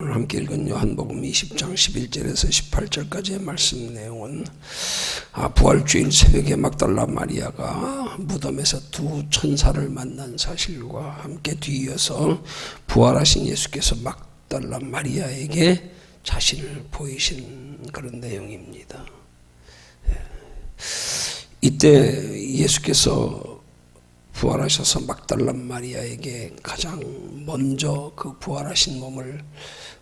오늘 함께 읽은 요한복음 20장 11절에서 18절까지의 말씀 내용은 아, 부활주일 새벽에 막달라 마리아가 무덤에서 두 천사를 만난 사실과 함께 뒤이어서 부활하신 예수께서 막달라 마리아에게 자신을 보이신 그런 내용입니다. 예. 이때 예수께서 부활하셔서 막달라 마리아에게 가장 먼저 그 부활하신 몸을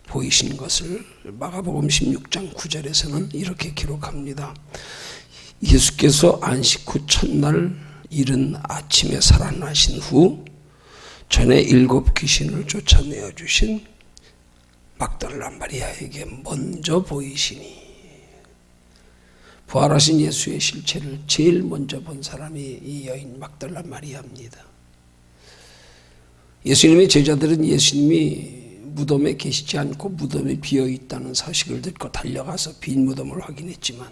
보이신 것을 마가복음 16장 9절에서는 이렇게 기록합니다. 예수께서 안식 후 첫날 이른 아침에 살아나신 후 전에 일곱 귀신을 쫓아내어 주신 막달라 마리아에게 먼저 보이시니 부활하신 예수의 실체를 제일 먼저 본 사람이 이 여인 막달라 마리아입니다. 예수님의 제자들은 예수님이 무덤에 계시지 않고 무덤이 비어 있다는 사실을 듣고 달려가서 빈 무덤을 확인했지만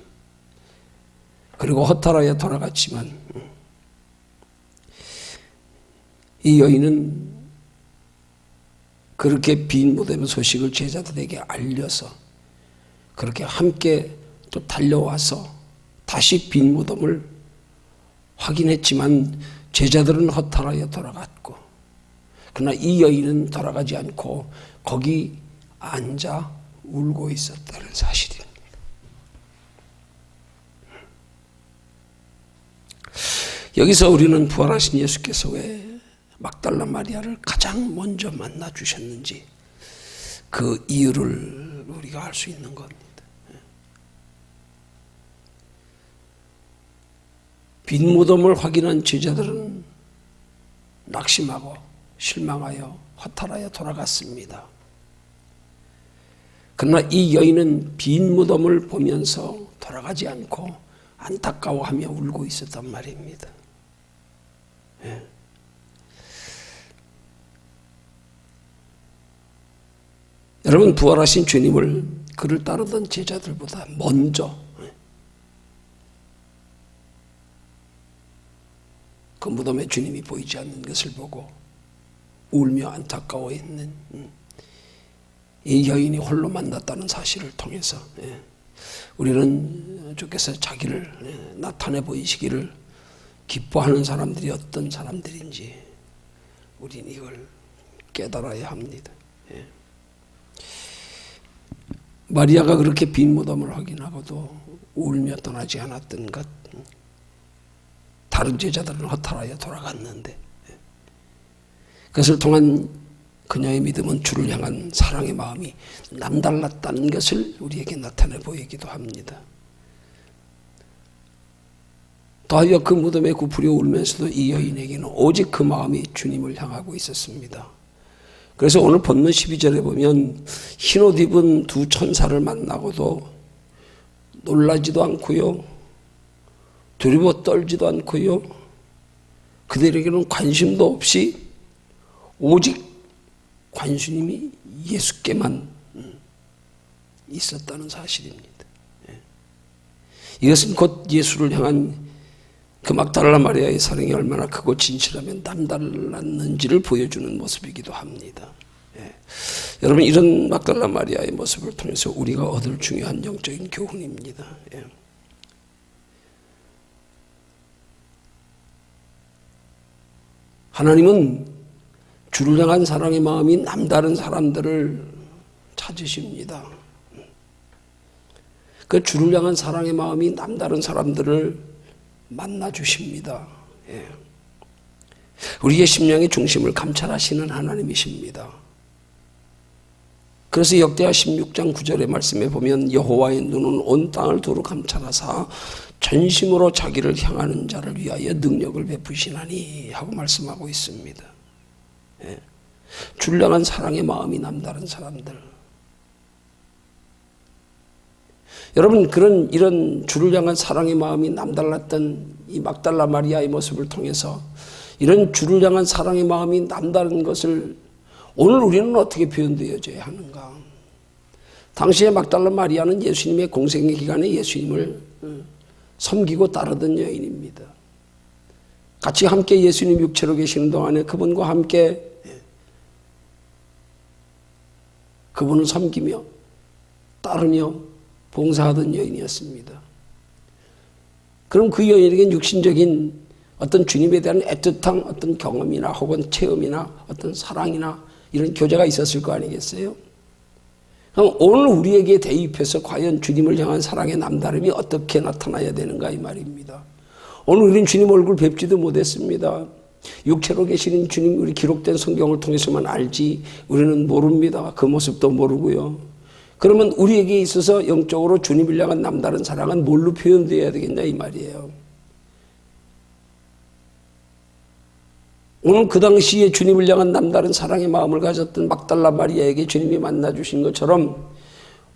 그리고 허탈하여 돌아갔지만 이 여인은 그렇게 빈 무덤의 소식을 제자들에게 알려서 그렇게 함께 또 달려와서 다시 빈 무덤을 확인했지만 제자들은 허탈하여 돌아갔고 그러나 이 여인은 돌아가지 않고 거기 앉아 울고 있었다는 사실입니다. 여기서 우리는 부활하신 예수께서 왜 막달라 마리아를 가장 먼저 만나 주셨는지 그 이유를 우리가 알 수 있는 겁니다. 빈 무덤을 확인한 제자들은 낙심하고 실망하여 허탈하여 돌아갔습니다. 그러나 이 여인은 빈 무덤을 보면서 돌아가지 않고 안타까워하며 울고 있었단 말입니다. 예. 여러분 부활하신 주님을 그를 따르던 제자들보다 먼저 그 무덤에 주님이 보이지 않는 것을 보고 울며 안타까워했는 음, 이 여인이 홀로 만났다는 사실을 통해서 예, 우리는 주께서 자기를 예, 나타내 보이시기를 기뻐하는 사람들이 어떤 사람들인지 우리는 이걸 깨달아야 합니다. 예. 마리아가 그렇게 빈 무덤을 확인하고도 울며 떠나지 않았던 것 다른 제자들은 허탈하여 돌아갔는데 그것을 통한 그녀의 믿음은 주를 향한 사랑의 마음이 남달랐다는 것을 우리에게 나타내 보이기도 합니다. 더하여 그 무덤에 구부려 울면서도 이 여인에게는 오직 그 마음이 주님을 향하고 있었습니다. 그래서 오늘 본문 12절에 보면 흰옷 입은 두 천사를 만나고도 놀라지도 않고요. 두려워 떨지도 않고요. 그들에게는 관심도 없이 오직 관심이 예수께만 있었다는 사실입니다. 예. 이것은 곧 예수를 향한 그 막달라 마리아의 사랑이 얼마나 크고 진실하면 남달랐는지를 보여주는 모습이기도 합니다. 예. 여러분 이런 막달라 마리아의 모습을 통해서 우리가 얻을 중요한 영적인 교훈입니다. 예. 하나님은 주를 향한 사랑의 마음이 남다른 사람들을 찾으십니다. 그 주를 향한 사랑의 마음이 남다른 사람들을 만나 주십니다. 예. 우리의 심령의 중심을 감찰하시는 하나님이십니다. 그래서 역대하 16장 9절의 말씀에 보면 여호와의 눈은 온 땅을 두루 감찰하사 전심으로 자기를 향하는 자를 위하여 능력을 베푸시나니 하고 말씀하고 있습니다. 예. 줄량한 사랑의 마음이 남다른 사람들. 여러분 그런 이런 주를 향한 사랑의 마음이 남달랐던 이 막달라 마리아의 모습을 통해서 이런 주를 향한 사랑의 마음이 남다른 것을 오늘 우리는 어떻게 표현되어져야 하는가? 당시에 막달라 마리아는 예수님의 공생의 기간에 예수님을 어, 섬기고 따르던 여인입니다. 같이 함께 예수님 육체로 계시는 동안에 그분과 함께 예, 그분을 섬기며 따르며 봉사하던 여인이었습니다. 그럼 그 여인에겐 육신적인 어떤 주님에 대한 애틋한 어떤 경험이나 혹은 체험이나 어떤 사랑이나 이런 교제가 있었을 거 아니겠어요? 그럼 오늘 우리에게 대입해서 과연 주님을 향한 사랑의 남다름이 어떻게 나타나야 되는가 이 말입니다. 오늘 우리는 주님 얼굴 뵙지도 못했습니다. 육체로 계시는 주님 우리 기록된 성경을 통해서만 알지 우리는 모릅니다. 그 모습도 모르고요. 그러면 우리에게 있어서 영적으로 주님을 향한 남다른 사랑은 뭘로 표현되어야 되겠냐 이 말이에요. 오늘 그 당시에 주님을 향한 남다른 사랑의 마음을 가졌던 막달라 마리아에게 주님이 만나 주신 것처럼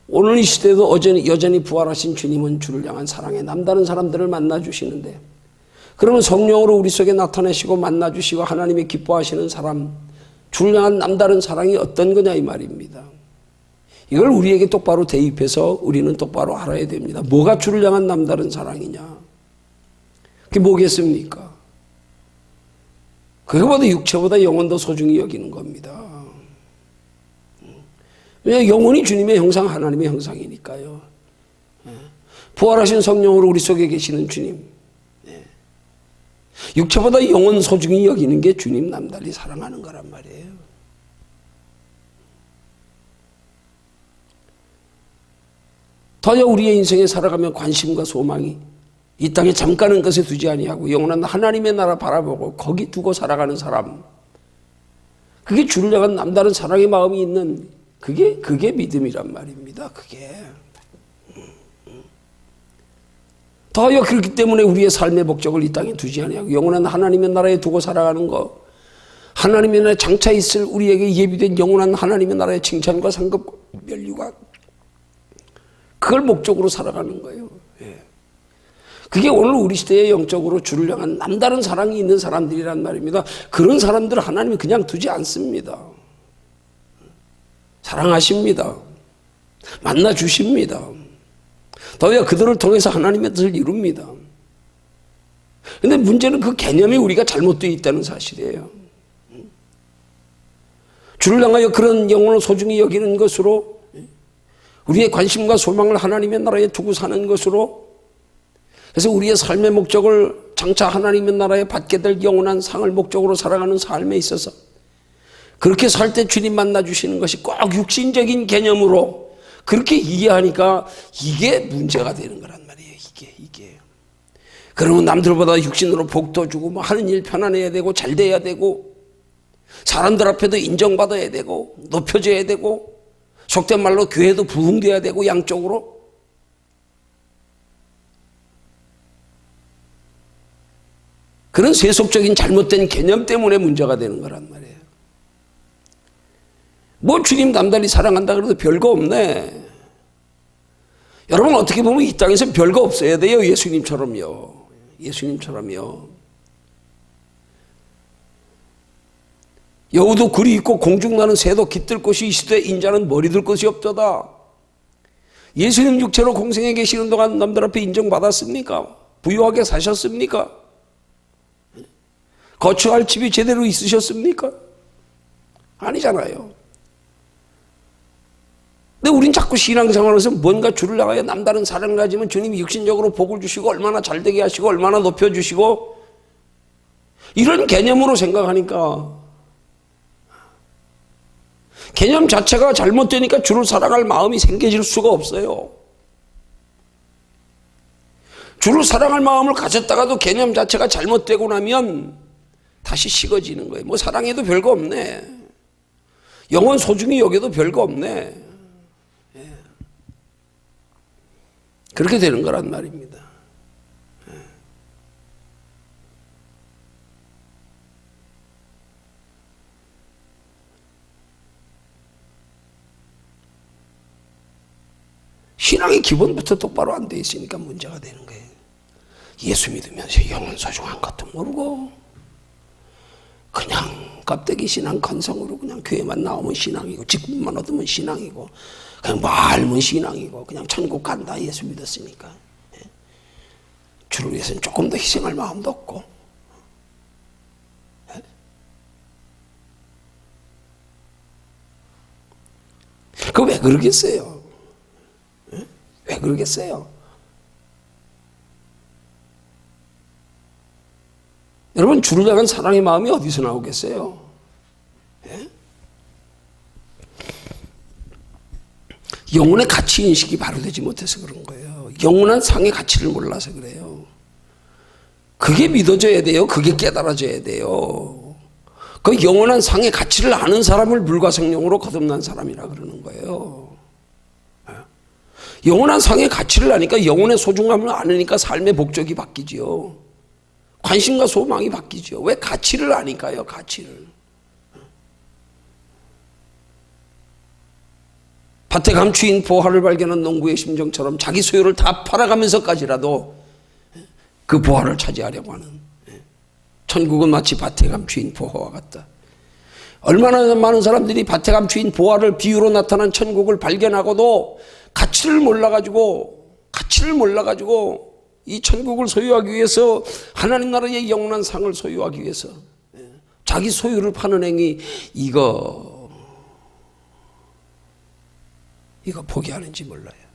오늘 이 시대도 여전히, 부활하신 주님은 주를 향한 사랑의 남다른 사람들을 만나 주시는데 그러면 성령으로 우리 속에 나타내시고 만나 주시고 하나님이 기뻐하시는 사람 향한 남다른 사랑이 어떤 거냐 이 말입니다. 이걸 우리에게 똑바로 대입해서 우리는 똑바로 알아야 됩니다. 뭐가 주를 향한 남다른 사랑이냐? 그게 뭐겠습니까? 그거보다 육체보다 영혼도 소중히 여기는 겁니다. 왜냐 영혼이 주님의 형상, 하나님의 형상이니까요. 예. 부활하신 성령으로 우리 속에 계시는 주님. 예. 육체보다 영혼 소중히 여기는 게 주님 남달리 사랑하는 거란 말이에요. 더여 우리의 인생에 살아가면 관심과 소망이 이 땅에 잠깐은 것에 두지 아니하고 영원한 하나님의 나라 바라보고 거기 두고 살아가는 사람. 그게 주를 향한 남다른 사랑의 마음이 있는 그게 그게 믿음이란 말입니다. 그게. 더하여 그렇기 때문에 우리의 삶의 목적을 이 땅에 두지 아니하고 영원한 하나님의 나라에 두고 살아가는 거. 하나님의 나라에 장차 있을 우리에게 예비된 영원한 하나님의 나라의 칭찬과 상급 멸류가 그걸 목적으로 살아가는 거예요. 예. 그게 오늘 우리 시대의 영적으로 주를 향한 남다른 사랑이 있는 사람들이란 말입니다. 그런 사람들 하나님이 그냥 두지 않습니다. 사랑하십니다. 만나 주십니다. 더야 그들을 통해서 하나님의 뜻을 이룹니다. 근데 문제는 그 개념이 우리가 잘못되어 있다는 사실이에요. 주를 향하여 그런 영혼을 소중히 여기는 것으로 우리의 관심과 소망을 하나님의 나라에 두고 사는 것으로 그래서 우리의 삶의 목적을 장차 하나님의 나라에 받게 될 영원한 상을 목적으로 살아가는 삶에 있어서 그렇게 살 때 주님 만나 주시는 것이 꼭 육신적인 개념으로 그렇게 이해하니까 이게 문제가 되는 거란 말이에요. 이게 이게. 그러면 남들보다 육신으로 복도 주고 뭐 하는 일 편안해야 되고 잘 돼야 되고 사람들 앞에도 인정받아야 되고 높여져야 되고 속된 말로 교회도 부흥돼야 되고 양쪽으로 그런 세속적인 잘못된 개념 때문에 문제가 되는 거란 말이에요. 뭐 주님 남달리 사랑한다 그래도 별거 없네. 여러분 어떻게 보면 이 땅에서 별거 없어야 돼요. 예수님처럼요. 예수님처럼요. 여우도 굴이 있고 공중나는 새도 깃들 곳이 있으되 인자는 머리 들 곳이 없도다. 예수님 육체로 공생에 계시는 동안 남들 앞에 인정받았습니까? 부유하게 사셨습니까? 거처할 집이 제대로 있으셨습니까? 아니잖아요. 근데 우린 자꾸 신앙생활에서 뭔가 주를 나가야 남다른 사랑을 가지면 주님이 육신적으로 복을 주시고 얼마나 잘 되게 하시고 얼마나 높여주시고 이런 개념으로 생각하니까 개념 자체가 잘못되니까 주를 사랑할 마음이 생겨질 수가 없어요. 주를 사랑할 마음을 가졌다가도 개념 자체가 잘못되고 나면 다시 식어지는 거예요. 뭐 사랑해도 별거 없네. 영원 소중히 여겨도 별거 없네. 그렇게 되는 거란 말입니다. 예. 신앙의 기본부터 똑바로 안 돼 있으니까 문제가 되는 거예요. 예수 믿으면서 영원 소중한 것도 모르고 그냥 껍데기 신앙 건성으로 그냥 교회만 나오면 신앙이고 직분만 얻으면 신앙이고 그냥 말면 신앙이고 그냥 천국 간다 예수 믿었으니까 예. 주를 위해서는 조금 더 희생할 마음도 없고 그그왜 그러겠어요? 예? 왜 그러겠어요? 여러분 주를 향한 사랑의 마음이 어디서 나오겠어요? 예? 영혼의 가치 인식이 바로 되지 못해서 그런 거예요. 영원한 상의 가치를 몰라서 그래요. 그게 믿어져야 돼요. 그게 깨달아져야 돼요. 그 영원한 상의 가치를 아는 사람을 물과생명으로 거듭난 사람이라 그러는 거예요. 영원한 상의 가치를 아니까 영혼의 소중함을 아니까 삶의 목적이 바뀌지요. 관심과 소망이 바뀌죠. 왜 가치를 아니까요, 가치를. 밭에 감추인 보화를 발견한 농부의 심정처럼 자기 소유를 다 팔아가면서까지라도 그 보화를 차지하려고 하는 천국은 마치 밭에 감추인 보화와 같다. 얼마나 많은 사람들이 밭에 감추인 보화를 비유로 나타난 천국을 발견하고도 가치를 몰라가지고 가치를 몰라가지고 이 천국을 소유하기 위해서 하나님 나라의 영원한 상을 소유하기 위해서 자기 소유를 파는 행위 이거 이거 포기하는지 몰라요.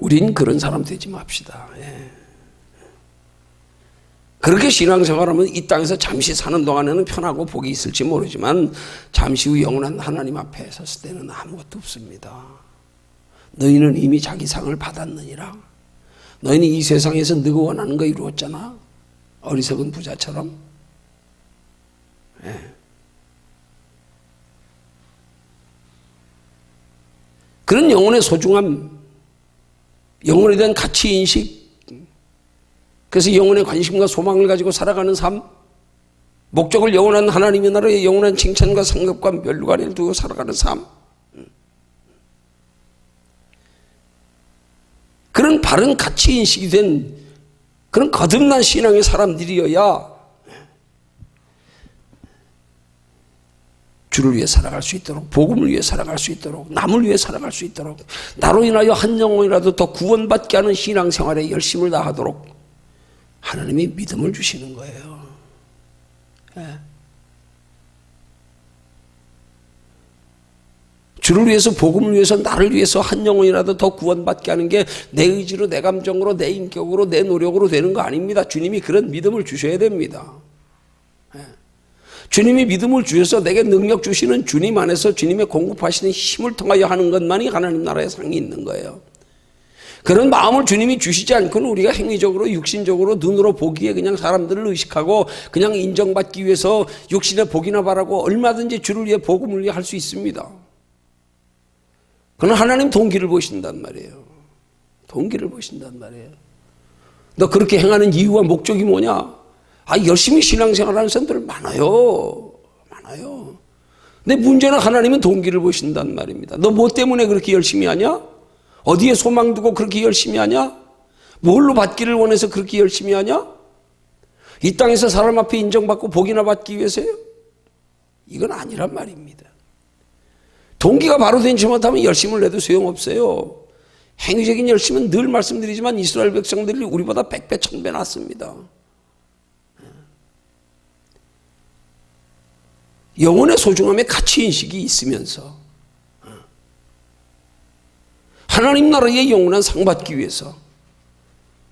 우린 그런 사람 되지 맙시다. 예. 그렇게 신앙생활하면 이 땅에서 잠시 사는 동안에는 편하고 복이 있을지 모르지만 잠시 후 영원한 하나님 앞에 섰을 때는 아무것도 없습니다. 너희는 이미 자기 상을 받았느니라. 너희는 이 세상에서 너가 원하는 거 이루었잖아. 어리석은 부자처럼. 예. 그런 영혼의 소중함, 영혼에 대한 가치 인식, 그래서 영혼의 관심과 소망을 가지고 살아가는 삶, 목적을 영원한 하나님의 나라의 영원한 칭찬과 상급과 멸류관을 두고 살아가는 삶. 그런 바른 가치 인식이 된 그런 거듭난 신앙의 사람들이어야 주를 위해 살아갈 수 있도록 복음을 위해 살아갈 수 있도록 남을 위해 살아갈 수 있도록 나로 인하여 한 영혼이라도 더 구원받게 하는 신앙생활에 열심을 다하도록 하나님이 믿음을 주시는 거예요. 예. 주를 위해서 복음을 위해서 나를 위해서 한 영혼이라도 더 구원받게 하는 게 내 의지로 내 감정으로 내 인격으로 내 노력으로 되는 거 아닙니다. 주님이 그런 믿음을 주셔야 됩니다. 예. 주님이 믿음을 주셔서 내게 능력 주시는 주님 안에서 주님의 공급하시는 힘을 통하여 하는 것만이 하나님 나라의 상이 있는 거예요. 그런 마음을 주님이 주시지 않고는 우리가 행위적으로 육신적으로 눈으로 보기에 그냥 사람들을 의식하고 그냥 인정받기 위해서 육신의 복이나 바라고 얼마든지 주를 위해 복음을 위해 할 수 있습니다. 그는 하나님 동기를 보신단 말이에요. 동기를 보신단 말이에요. 너 그렇게 행하는 이유와 목적이 뭐냐? 아, 열심히 신앙생활하는 사람들 많아요. 많아요. 근데 문제는 하나님은 동기를 보신단 말입니다. 너 뭐 때문에 그렇게 열심히 하냐? 어디에 소망 두고 그렇게 열심히 하냐? 뭘로 받기를 원해서 그렇게 열심히 하냐? 이 땅에서 사람 앞에 인정받고 복이나 받기 위해서요? 이건 아니란 말입니다. 동기가 바로 되지 못하면 열심을 내도 소용없어요. 행위적인 열심은 늘 말씀드리지만 이스라엘 백성들이 우리보다 백배 천배 낫습니다. 영혼의 소중함에 가치 인식이 있으면서 하나님 나라의 영원한 상 받기 위해서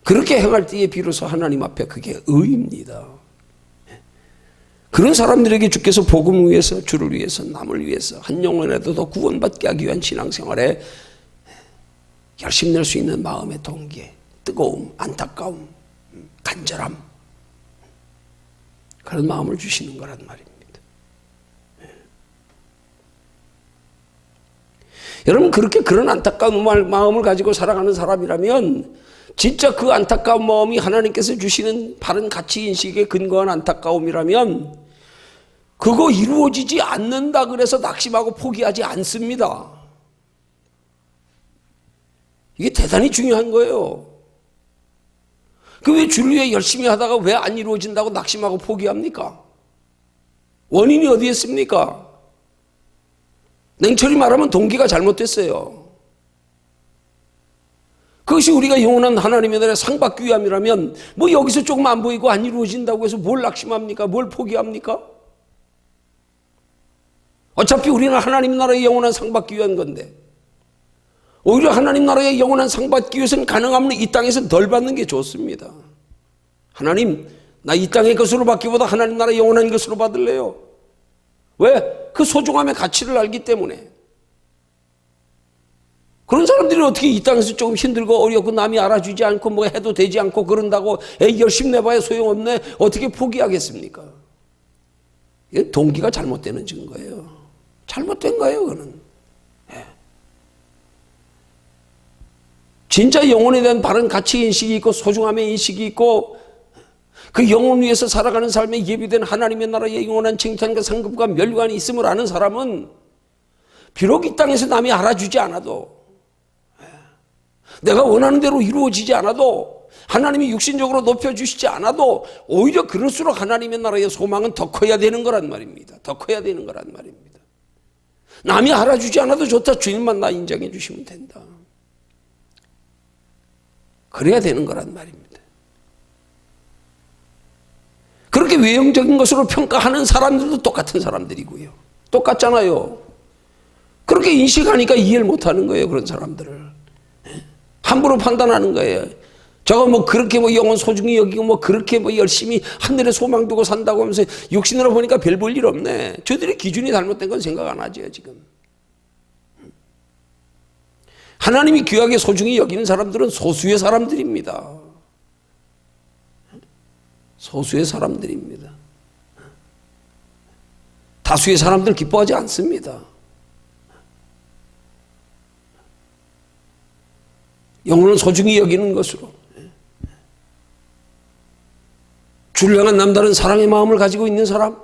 그렇게 행할 때에 비로소 하나님 앞에 그게 의입니다. 그런 사람들에게 주께서 복음을 위해서 주를 위해서 남을 위해서 한 영혼에도 더 구원받게 하기 위한 신앙생활에 열심 낼 수 있는 마음의 동기, 뜨거움, 안타까움, 간절함 그런 마음을 주시는 거란 말입니다. 여러분 그렇게 그런 안타까운 마음을 가지고 살아가는 사람이라면 진짜 그 안타까운 마음이 하나님께서 주시는 바른 가치 인식에 근거한 안타까움이라면 그거 이루어지지 않는다 그래서 낙심하고 포기하지 않습니다. 이게 대단히 중요한 거예요. 그왜 주를 위해 열심히 하다가 왜 안 이루어진다고 낙심하고 포기합니까? 원인이 어디에 있습니까? 냉철히 말하면 동기가 잘못됐어요. 그것이 우리가 영원한 하나님의 나라의 상받기 위함이라면 뭐 여기서 조금 안 보이고 안 이루어진다고 해서 뭘 낙심합니까? 뭘 포기합니까? 어차피 우리는 하나님 나라의 영원한 상 받기 위한 건데 오히려 하나님 나라의 영원한 상 받기 위해서는 가능하면 이 땅에서 덜 받는 게 좋습니다. 하나님 나 이 땅의 것으로 받기보다 하나님 나라의 영원한 것으로 받을래요. 왜? 그 소중함의 가치를 알기 때문에. 그런 사람들이 어떻게 이 땅에서 조금 힘들고 어렵고 남이 알아주지 않고 뭐 해도 되지 않고 그런다고 에이 열심히 내봐야 소용없네 어떻게 포기하겠습니까? 이게 동기가 잘못되는 증거예요. 잘못된 거예요, 그는. 예. 진짜 영혼에 대한 바른 가치 인식이 있고 소중함의 인식이 있고 그 영혼 위에서 살아가는 삶에 예비된 하나님의 나라의 영원한 칭찬과 상급과 멸관이 있음을 아는 사람은 비록 이 땅에서 남이 알아주지 않아도 내가 원하는 대로 이루어지지 않아도 하나님이 육신적으로 높여주시지 않아도 오히려 그럴수록 하나님의 나라의 소망은 더 커야 되는 거란 말입니다. 더 커야 되는 거란 말입니다. 남이 알아주지 않아도 좋다. 주님만 나 인정해 주시면 된다. 그래야 되는 거란 말입니다. 그렇게 외형적인 것으로 평가하는 사람들도 똑같은 사람들이고요. 똑같잖아요. 그렇게 인식하니까 이해를 못하는 거예요. 그런 사람들을. 함부로 판단하는 거예요. 저거 뭐 그렇게 뭐 영혼 소중히 여기고 뭐 그렇게 뭐 열심히 하늘에 소망 두고 산다고 하면서 육신으로 보니까 별 볼 일 없네. 저들의 기준이 잘못된 건 생각 안 하죠, 지금. 하나님이 귀하게 소중히 여기는 사람들은 소수의 사람들입니다. 소수의 사람들입니다. 다수의 사람들 기뻐하지 않습니다. 영혼을 소중히 여기는 것으로 주를 향한 남다른 사랑의 마음을 가지고 있는 사람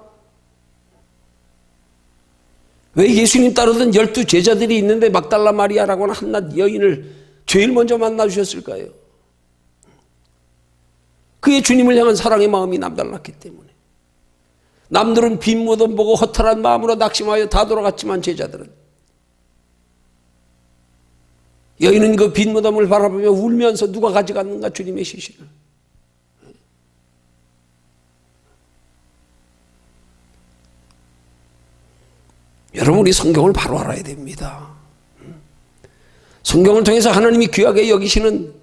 왜 예수님 따르던 열두 제자들이 있는데 막달라 마리아라고 하는 한낱 여인을 제일 먼저 만나 주셨을까요? 그의 주님을 향한 사랑의 마음이 남달랐기 때문에 남들은 빈 무덤 보고 허탈한 마음으로 낙심하여 다 돌아갔지만 제자들은 여인은 그 빈 무덤을 바라보며 울면서 누가 가져갔는가 주님의 시신을 여러분 우리 성경을 바로 알아야 됩니다. 성경을 통해서 하나님이 귀하게 여기시는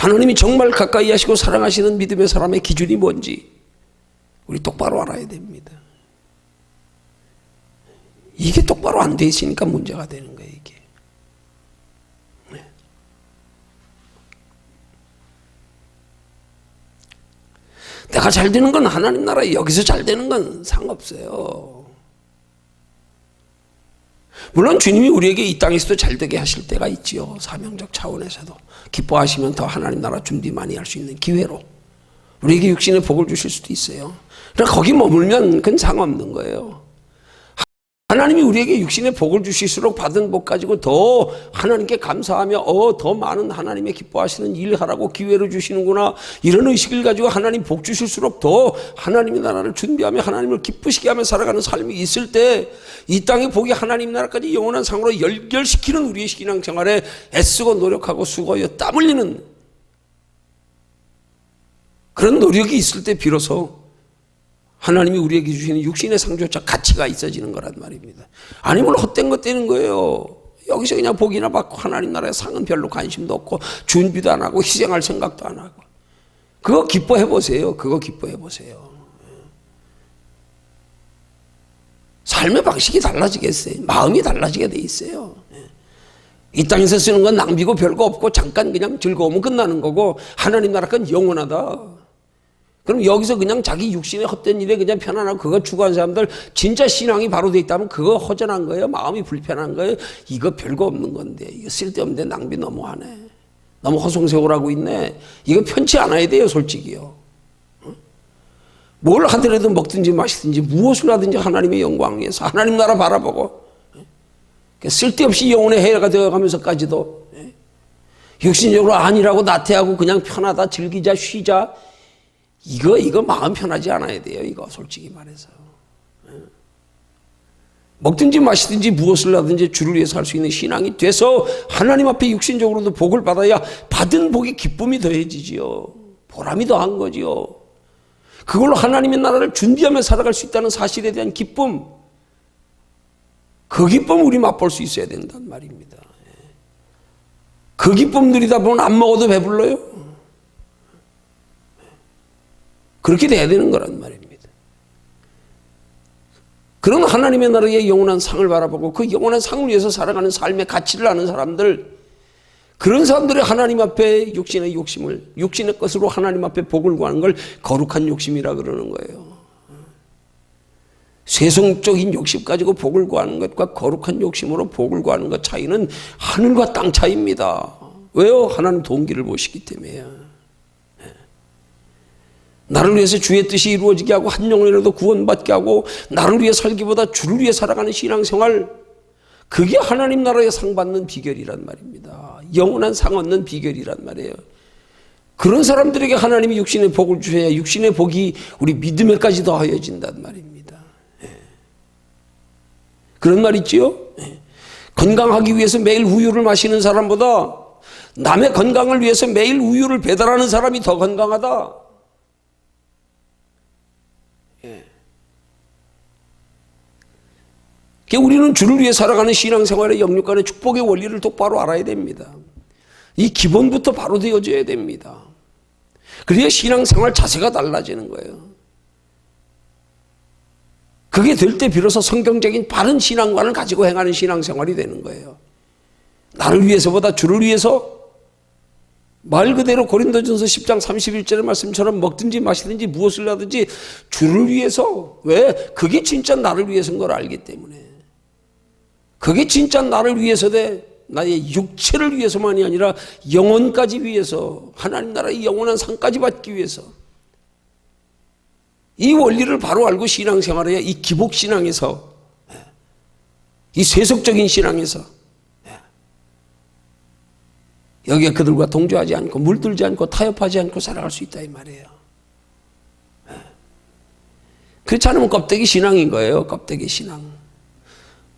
하나님이 정말 가까이 하시고 사랑하시는 믿음의 사람의 기준이 뭔지 우리 똑바로 알아야 됩니다. 이게 똑바로 안 돼 있으니까 문제가 되는 거예요, 이게. 네. 내가 잘 되는 건 하나님 나라에 여기서 잘 되는 건 상관없어요. 물론 주님이 우리에게 이 땅에서도 잘 되게 하실 때가 있지요. 사명적 차원에서도. 기뻐하시면 더 하나님 나라 준비 많이 할 수 있는 기회로. 우리에게 육신의 복을 주실 수도 있어요. 그러나 거기 머물면 그건 상관없는 거예요. 하나님이 우리에게 육신의 복을 주실수록 받은 복 가지고 더 하나님께 감사하며 어, 더 많은 하나님의 기뻐하시는 일 하라고 기회를 주시는구나. 이런 의식을 가지고 하나님 복 주실수록 더 하나님의 나라를 준비하며 하나님을 기쁘시게 하며 살아가는 삶이 있을 때 이 땅의 복이 하나님 나라까지 영원한 상으로 연결시키는 우리의 신앙 생활에 애쓰고 노력하고 수고하여 땀 흘리는 그런 노력이 있을 때 비로소 하나님이 우리에게 주시는 육신의 상조차 가치가 있어지는 거란 말입니다. 아니면 헛된 것 되는 거예요. 여기서 그냥 복이나 받고 하나님 나라의 상은 별로 관심도 없고 준비도 안 하고 희생할 생각도 안 하고 그거 기뻐해 보세요. 그거 기뻐해 보세요. 삶의 방식이 달라지겠어요. 마음이 달라지게 돼 있어요. 이 땅에서 쓰는 건 낭비고 별거 없고 잠깐 그냥 즐거우면 끝나는 거고 하나님 나라 건 영원하다. 그럼 여기서 그냥 자기 육신의 헛된 일에 그냥 편안하고 그거 추구한 사람들 진짜 신앙이 바로 돼 있다면 그거 허전한 거예요. 마음이 불편한 거예요. 이거 별거 없는 건데 이거 쓸데없는데 낭비 너무 하네. 너무 허송세월하고 있네. 이거 편치 않아야 돼요, 솔직히요. 뭘 하더라도 먹든지 마시든지 무엇을 하든지 하나님의 영광 위해서 하나님 나라 바라보고 쓸데없이 영혼의 해가 되어가면서까지도 육신적으로 아니라고 나태하고 그냥 편하다 즐기자 쉬자 이거 이거 마음 편하지 않아야 돼요 이거 솔직히 말해서 먹든지 마시든지 무엇을 하든지 주를 위해서 할 수 있는 신앙이 돼서 하나님 앞에 육신적으로도 복을 받아야 받은 복이 기쁨이 더해지지요. 보람이 더한 거지요. 그걸로 하나님의 나라를 준비하며 살아갈 수 있다는 사실에 대한 기쁨. 그 기쁨 우리 맛볼 수 있어야 된단 말입니다. 그 기쁨 누리다 보면 안 먹어도 배불러요. 그렇게 돼야 되는 거란 말입니다. 그런 하나님의 나라의 영원한 상을 바라보고 그 영원한 상을 위해서 살아가는 삶의 가치를 아는 사람들, 그런 사람들이 하나님 앞에 육신의 욕심을, 육신의 것으로 하나님 앞에 복을 구하는 걸 거룩한 욕심이라 그러는 거예요. 세속적인 욕심 가지고 복을 구하는 것과 거룩한 욕심으로 복을 구하는 것 차이는 하늘과 땅 차이입니다. 왜요? 하나님 동기를 보시기 때문에요. 나를 위해서 주의 뜻이 이루어지게 하고 한 영혼이라도 구원받게 하고 나를 위해 살기보다 주를 위해 살아가는 신앙생활 그게 하나님 나라에 상 받는 비결이란 말입니다. 영원한 상 얻는 비결이란 말이에요. 그런 사람들에게 하나님이 육신의 복을 주셔야 육신의 복이 우리 믿음에까지 더하여진단 말입니다. 예. 그런 말 있지요? 예. 건강하기 위해서 매일 우유를 마시는 사람보다 남의 건강을 위해서 매일 우유를 배달하는 사람이 더 건강하다. 그러니까 우리는 주를 위해 살아가는 신앙생활의 영육간의 축복의 원리를 똑바로 알아야 됩니다. 이 기본부터 바로 되어져야 됩니다. 그래야 신앙생활 자세가 달라지는 거예요. 그게 될 때 비로소 성경적인 바른 신앙관을 가지고 행하는 신앙생활이 되는 거예요. 나를 위해서보다 주를 위해서 말 그대로 고린도전서 10장 31절의 말씀처럼 먹든지 마시든지 무엇을 하든지 주를 위해서 왜? 그게 진짜 나를 위해서인 걸 알기 때문에 그게 진짜 나를 위해서 돼 나의 육체를 위해서만이 아니라 영혼까지 위해서 하나님 나라의 영원한 상까지 받기 위해서 이 원리를 바로 알고 신앙생활해야 이 기복 신앙에서 이 세속적인 신앙에서 여기에 그들과 동조하지 않고 물들지 않고 타협하지 않고 살아갈 수 있다 이 말이에요. 그렇지 않으면 껍데기 신앙인 거예요. 껍데기 신앙.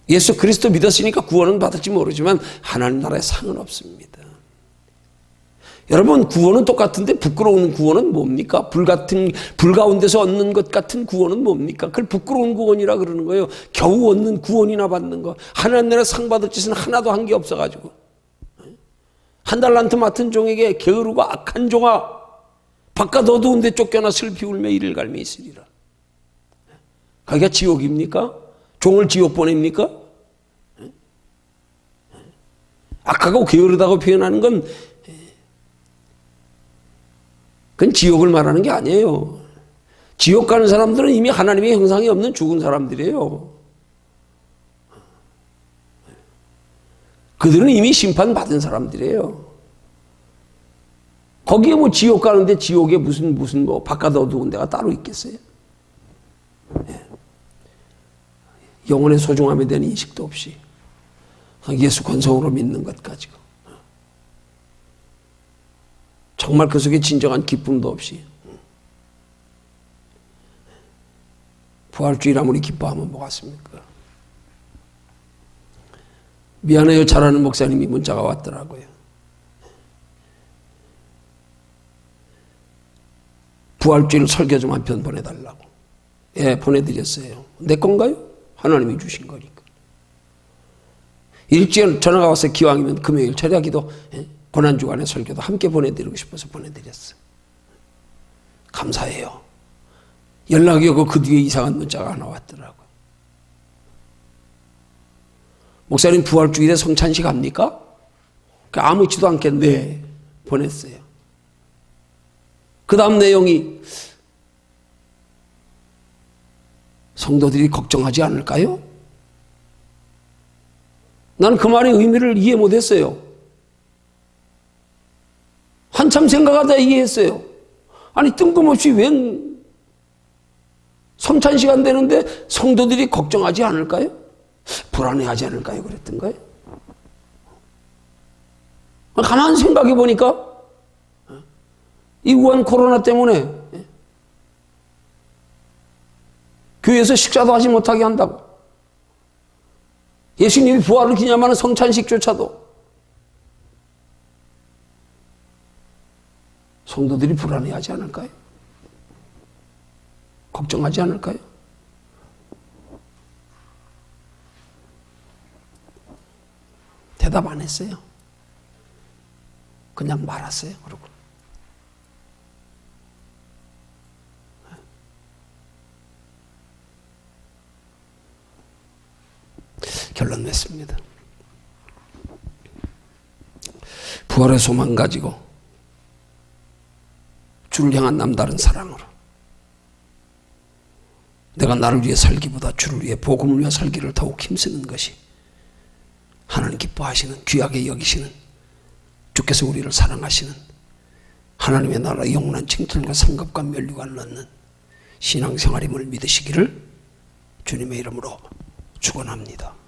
예수 그리스도 믿었으니까 구원은 받을지 모르지만 하나님 나라의 상은 없습니다. 여러분 구원은 똑같은데 부끄러운 구원은 뭡니까? 불 같은 불 가운데서 얻는 것 같은 구원은 뭡니까? 그걸 부끄러운 구원이라 그러는 거예요. 겨우 얻는 구원이나 받는 거. 하나님 나라 상 받을 짓은 하나도 한 게 없어 가지고. 한 달란트 맡은 종에게 게으르고 악한 종아 바깥 어두운데 쫓겨나 슬피 울며 이를 갈미 있으리라. 거기가 지옥입니까? 종을 지옥 보냅니까? 악하고 게으르다고 표현하는 건 그건 지옥을 말하는 게 아니에요. 지옥 가는 사람들은 이미 하나님의 형상이 없는 죽은 사람들이에요. 그들은 이미 심판받은 사람들이에요. 거기에 뭐 지옥 가는데 지옥에 무슨 무슨 뭐 바깥 어두운 데가 따로 있겠어요? 예. 영혼의 소중함에 대한 인식도 없이 예수 권성으로 믿는 것 가지고 정말 그 속에 진정한 기쁨도 없이 부활주일 아무리 기뻐하면 뭐겠습니까? 미안해요. 잘하는 목사님이 문자가 왔더라고요. 부활주일 설교 좀 한 편 보내달라고. 예, 보내드렸어요. 내 건가요? 하나님이 주신 거니까. 일주일 전화가 와서 기왕이면 금요일 철야 기도, 예? 고난주간의 설교도 함께 보내드리고 싶어서 보내드렸어요. 감사해요. 연락이 오고 그 뒤에 이상한 문자가 하나 왔더라고요. 목사님 부활주일에 성찬식 합니까? 그 아무렇지도 않겠네. 네. 보냈어요. 그 다음 내용이 성도들이 걱정하지 않을까요? 나는 그 말의 의미를 이해 못했어요. 한참 생각하다 이해했어요. 아니 뜬금없이 웬 성찬 시간 되는데 성도들이 걱정하지 않을까요? 불안해하지 않을까요? 그랬던가요? 가만 생각해 보니까 이 우한 코로나 때문에 교회에서 식사도 하지 못하게 한다고 예수님이 부활을 기념하는 성찬식조차도 성도들이 불안해하지 않을까요? 걱정하지 않을까요? 대답 안 했어요. 그냥 말았어요. 그러고. 결론 냈습니다. 부활의 소망 가지고 주를 향한 남다른 사랑으로 내가 나를 위해 살기보다 주를 위해 복음을 위해 살기를 더욱 힘쓰는 것이 하나님 기뻐하시는 귀하게 여기시는 주께서 우리를 사랑하시는 하나님의 나라 영원한 칭찬과 상급과 멸류가 넣는 신앙생활임을 믿으시기를 주님의 이름으로 축원합니다.